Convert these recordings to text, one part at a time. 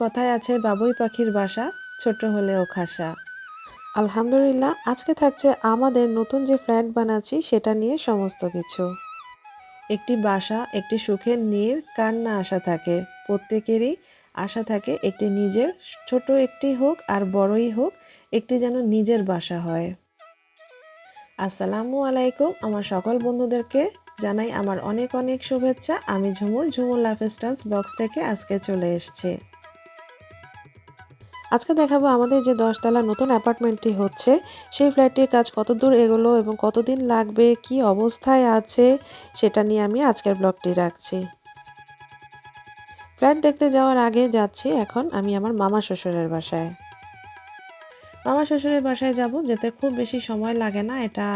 কথায় আছে বাবুই পাখির বাসা, ছোট হলেও খাসা। আলহামদুলিল্লাহ, আজকে থাকছে আমাদের নতুন যে ফ্ল্যাট বানাচ্ছি, সেটা নিয়ে সমস্ত কিছু। একটি বাসা, একটি সুখের নীড় কার না আশা থাকে? প্রত্যেকেরই আশা থাকে একটি নিজের, ছোট একটি হোক আর বড়ই হোক, একটি যেন নিজের বাসা হয়। আসসালামু আলাইকুম, আমার সকল বন্ধুদেরকে জানাই আমার অনেক অনেক শুভেচ্ছা। আমি ঝুমুর ঝুমুর লাইফস্টাইলস বক্স থেকে আজকে চলে এসেছি। আজকে দেখাবো আমাদের যে দশতলা নতুন অ্যাপার্টমেন্টটি হচ্ছে, সেই ফ্ল্যাটটির কাজ কত দূর এগোলো এবং কতদিন লাগবে, কি অবস্থায় আছে, সেটা নিয়ে আমি আজকের ব্লগটি রাখছি। ফ্ল্যাট দেখতে যাওয়ার আগে যাচ্ছি এখন আমি আমার মামা শ্বশুরের বাসায়। মামা শ্বশুরের বাসায় যাব, যেতে খুব বেশি সময় লাগে না, এটা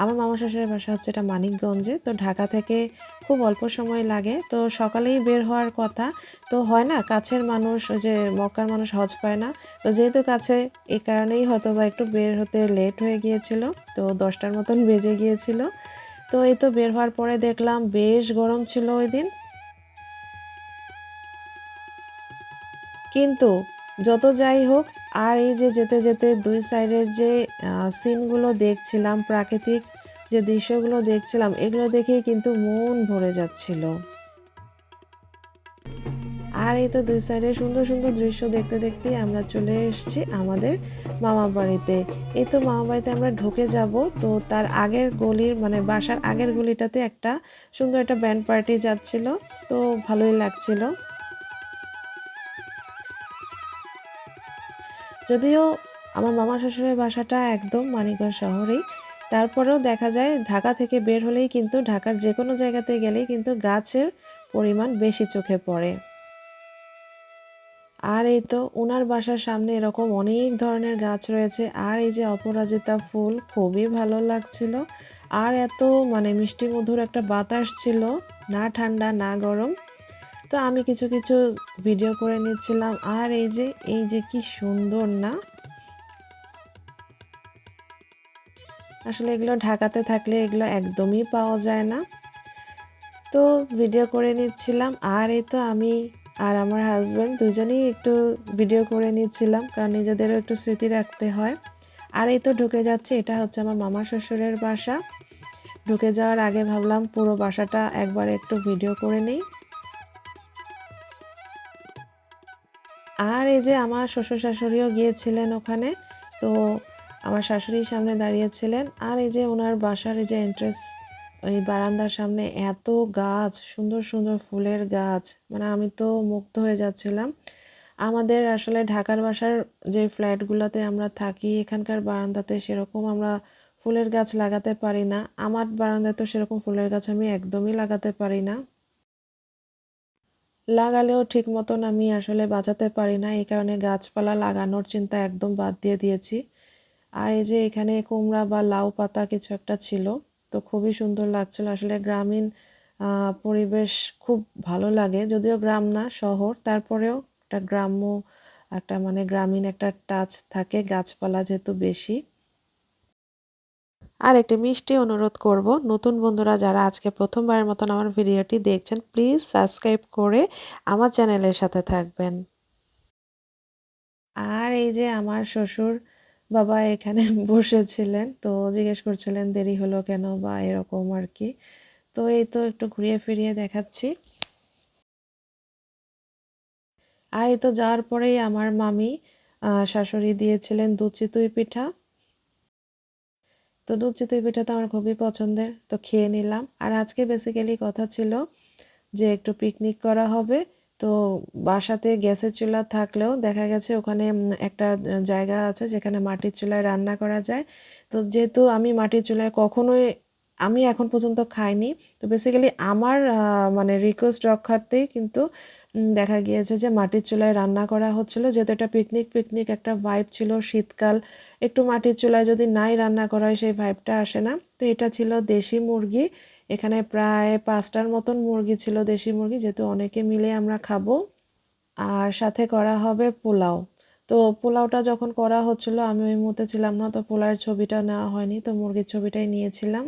আমার মামা শ্বশুরের বাসা হচ্ছে এটা মানিকগঞ্জে, তো ঢাকা থেকে খুব অল্প সময় লাগে, তো সকালেই বের হওয়ার কথা, তো হয় না, কাছের মানুষ, ওই যে মক্কার মানুষ হজ পায় না, তো যেহেতু কাছে এই কারণেই হয়তো বা একটু বের হতে লেট হয়ে গিয়েছিল, তো দশটার মতন বেজে গিয়েছিল, তো এই তো বের হওয়ার পরে দেখলাম বেশ গরম ছিল ওই দিন। কিন্তু যত যাই হোক আর এই যে যেতে যেতে দুই সাইডের যে সিনগুলো দেখছিলাম, প্রাকৃতিক যে দৃশ্যগুলো দেখছিলাম, এগুলো দেখেই কিন্তু মন ভরে যাচ্ছিল। আর এই তো দুই সাইডে সুন্দর সুন্দর দৃশ্য দেখতে দেখতে আমরা চলে এসেছি আমাদের মামা বাড়িতে। এই তো মামা বাড়িতে আমরা ঢুকে যাব, তো তার আগের গলির মানে বাসার আগের গলিটাতে একটা সুন্দর একটা ব্যান্ড পার্টি যাচ্ছিল, তো ভালোই লাগছিল। যদিও আমার মামা শ্বশুরের বাসাটা একদম মানিকগঞ্জ শহরেই, তারপরেও দেখা যায় ঢাকা থেকে বের হলেই কিন্তু ঢাকার যে কোনো জায়গাতে গেলেই কিন্তু গাছের পরিমাণ বেশি চোখে পড়ে। আর এই তো ওনার বাসার সামনে এরকম অনেক ধরনের গাছ রয়েছে, আর এই যে অপরাজিতা ফুল খুবই ভালো লাগছিল। আর এত মানে মিষ্টি মধুর একটা বাতাস ছিল, না ঠান্ডা, না গরম তো আমি কিছু কিছু ভিডিও করে নিচ্ছিলাম। আর এই যে এই যে কি সুন্দর না? আসলে এগুলো ঢাকাতে থাকলে এগুলো একদমই পাওয়া যায় না। তো ভিডিও করে নিচ্ছিলাম। আর এই তো আমি আর আমার হাজব্যান্ড দুজনেই একটু ভিডিও করে নিচ্ছিলাম, কারণ নিজেদেরও একটু স্মৃতি রাখতে হয়। আর এই তো ঢুকে যাচ্ছে, এটা হচ্ছে আমার মামা শ্বশুরের বাসা। ঢুকে যাওয়ার আগে ভাবলাম পুরো বাসাটা একবার একটু ভিডিও করে নিই। আর এই যে আমার শ্বশুর শাশুড়িও গিয়েছিলেন ওখানে, তো আমার শাশুড়ির সামনে দাঁড়িয়েছিলেন। আর এই যে ওনার বাসার এই যে এন্ট্রেন্স ওই বারান্দার সামনে এত গাছ, সুন্দর সুন্দর ফুলের গাছ মানে আমি তো মুগ্ধ হয়ে যাচ্ছিলাম। আমাদের আসলে ঢাকার বাসার যে ফ্ল্যাটগুলোতে আমরা থাকি, এখানকার বারান্দাতে সেরকম আমরা ফুলের গাছ লাগাতে পারি না। আমার বারান্দায় তো সেরকম ফুলের গাছ আমি একদমই লাগাতে পারি না। লাগালেও ঠিক মতন আমি আসলে বাঁচাতে পারি না। এই কারণে গাছপালা লাগানোর চিন্তা একদম বাদ দিয়ে দিয়েছি। আর এই যে এখানে কুমড়া বা লাউ পাতা কিছু একটা ছিল, তো খুবই সুন্দর লাগছিল। আসলে গ্রামীণ পরিবেশ খুব ভালো লাগে, যদিও গ্রাম না, শহর। তারপরেও একটা গ্রাম্য, একটা মানে গ্রামীণ একটা টাচ থাকে গাছপালা যেহেতু বেশি। আর একটি মিষ্টি অনুরোধ করব, নতুন বন্ধুরা যারা আজকে প্রথমবারের মতন আমার ভিডিওটি দেখছেন, প্লিজ সাবস্ক্রাইব করে আমার চ্যানেলের সাথে থাকবেন। আর এই যে আমার শ্বশুর বাবা এখানে বসেছিলেন, তো জিজ্ঞেস করছিলেন, দেরি হলো কেন বা এরকম আর কি? তো এই তো একটু ঘুরিয়ে ফিরিয়ে দেখাচ্ছি। আর এই তো যাওয়ার পরেই আমার মামি শাশুড়ি দিয়েছিলেন দুধ চিতুই পিঠা। তো দুধ চিতই পিঠা তো আমার খুবই পছন্দের, তো খেয়ে নিলাম। আর আজকে বেসিক্যালি কথা ছিল যে একটু পিকনিক করা হবে, তো বাসাতে গ্যাসের চুলা থাকলেও দেখা গেছে ওখানে একটা জায়গা আছে যেখানে মাটির চুলায় রান্না করা যায়। তো যেহেতু আমি মাটির চুলায় কখনোই, আমি এখন পর্যন্ত খাইনি, তো বেসিক্যালি আমার মানে রিকোয়েস্ট রক্ষার্থেই কিন্তু দেখা গিয়েছে যে মাটির চুলায় রান্না করা হচ্ছিল, যেহেতু একটা পিকনিক পিকনিক একটা ভাইব ছিল শীতকাল, একটু মাটির চুলায় যদি নাই রান্না করা হয় সেই ভাইবটা আসে না। তো এটা ছিল দেশি মুরগি, এখানে প্রায় পাঁচটার মতন মুরগি ছিল দেশি মুরগি, যেহেতু অনেকে মিলে আমরা খাব। আর সাথে করা হবে পোলাও। তো পোলাওটা যখন করা হচ্ছিল, আমি ওই মুহূর্তে ছিলাম না, তো পোলাওয়ের ছবিটা নেওয়া হয়নি, তো মুরগির ছবিটাই নিয়েছিলাম।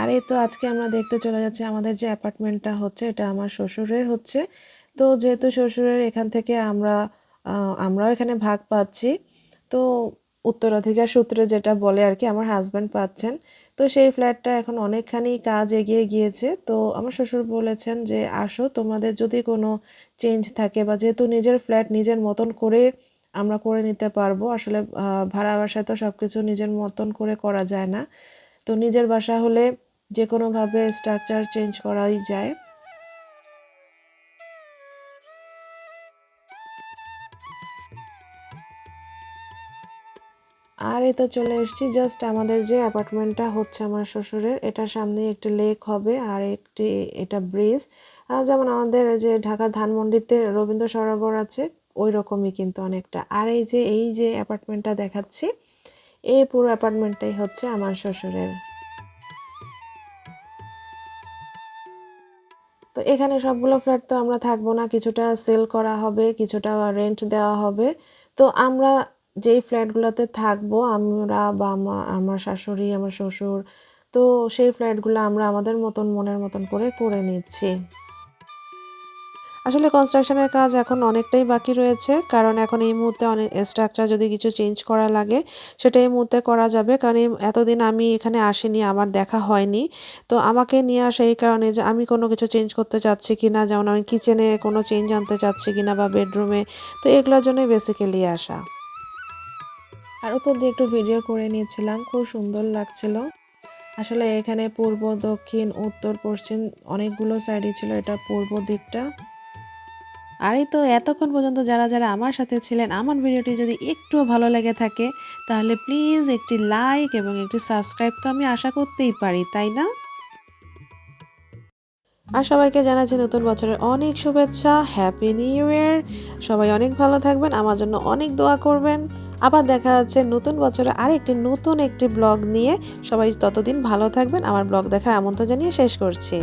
আর এই তো আজকে আমরা দেখতে চলে যাচ্ছি আমাদের যে অ্যাপার্টমেন্টটা হচ্ছে, এটা আমার শ্বশুরের হচ্ছে। তো যেহেতু শ্বশুরের এখান থেকে আমরা আমরাও এখানে ভাগ পাচ্ছি, তো উত্তরাধিকার সূত্রে যেটা বলে আর কি, আমার হাজব্যান্ড পাচ্ছেন। তো সেই ফ্ল্যাটটা এখন অনেকখানি কাজ এগিয়ে গিয়েছে। তো আমার শ্বশুর বলেছেন যে, আসো, তোমাদের যদি কোনো চেঞ্জ থাকে বা যেহেতু নিজের ফ্ল্যাট নিজের মতন করে আমরা করে নিতে পারব, আসলে ভাড়া বাসায় তো সব কিছু নিজের মতন করে করা যায় না। তো নিজের বাসা হলে যে কোনোভাবে স্ট্রাকচার চেঞ্জ করাই যায়। আর এই তো চলে এসেছি জাস্ট আমাদের যে অ্যাপার্টমেন্টটা হচ্ছে আমার শ্বশুরের, এটার সামনে একটি লেক হবে আর একটি, এটা ব্রিজ যেমন আমাদের যে ঢাকা ধানমন্ডিতে রবীন্দ্র সরোবর আছে ওই রকমই কিন্তু অনেকটা। আর এই যে এই যে অ্যাপার্টমেন্টটা দেখাচ্ছি এই পুরো অ্যাপার্টমেন্টটাই হচ্ছে আমার শ্বশুরের। তো এখানে সবগুলো ফ্ল্যাট তো আমরা থাকব না, কিছুটা সেল করা হবে, কিছুটা রেন্ট দেওয়া হবে। তো আমরা যেই ফ্ল্যাটগুলোতে থাকব, আমরা বা আমার শাশুড়ি, আমার শ্বশুর, তো সেই ফ্ল্যাটগুলো আমরা আমাদের মতন মনের মতন করে করে নিচ্ছি। আসলে কনস্ট্রাকশনের কাজ এখন অনেকটাই বাকি রয়েছে, কারণ এখন এই মুহূর্তে অনেক স্ট্রাকচার যদি কিছু চেঞ্জ করা লাগে, সেটা এই মুহূর্তে করা যাবে। কারণ এতদিন আমি এখানে আসিনি, আমার দেখা হয়নি। তো আমাকে নিয়ে আসা এই কারণে যে আমি কোনো কিছু চেঞ্জ করতে চাচ্ছি কি না যেমন আমি কিচেনে কোনো চেঞ্জ আনতে চাচ্ছি কি না বা বেডরুমে তো এগুলোর জন্যই বেসিক্যালি আসা। আর উপর দিয়ে একটু ভিডিও করে নিয়েছিলাম, খুব সুন্দর লাগছিল। আসলে এখানে পূর্ব, দক্ষিণ, উত্তর, পশ্চিম অনেকগুলো সাইডই ছিল, এটা পূর্ব দিকটা। আর এই তো এতক্ষণ পর্যন্ত যারা যারা আমার সাথে ছিলেন, আমার ভিডিওটি যদি একটুও ভালো লেগে থাকে, তাহলে প্লিজ একটি লাইক এবং একটি সাবস্ক্রাইব তো আমি আশা করতেই পারি, তাই না? আর সবাইকে জানাচ্ছি নতুন বছরের অনেক শুভেচ্ছা হ্যাপি নিউ ইয়ার সবাই অনেক ভালো থাকবেন, আমার জন্য অনেক দোয়া করবেন। আবার দেখা যাচ্ছে নতুন বছরে আরেকটি নতুন একটি ব্লগ নিয়ে। সবাই ততদিন ভালো থাকবেন, আমার ব্লগ দেখার আমন্ত্রণ জানিয়ে শেষ করছি।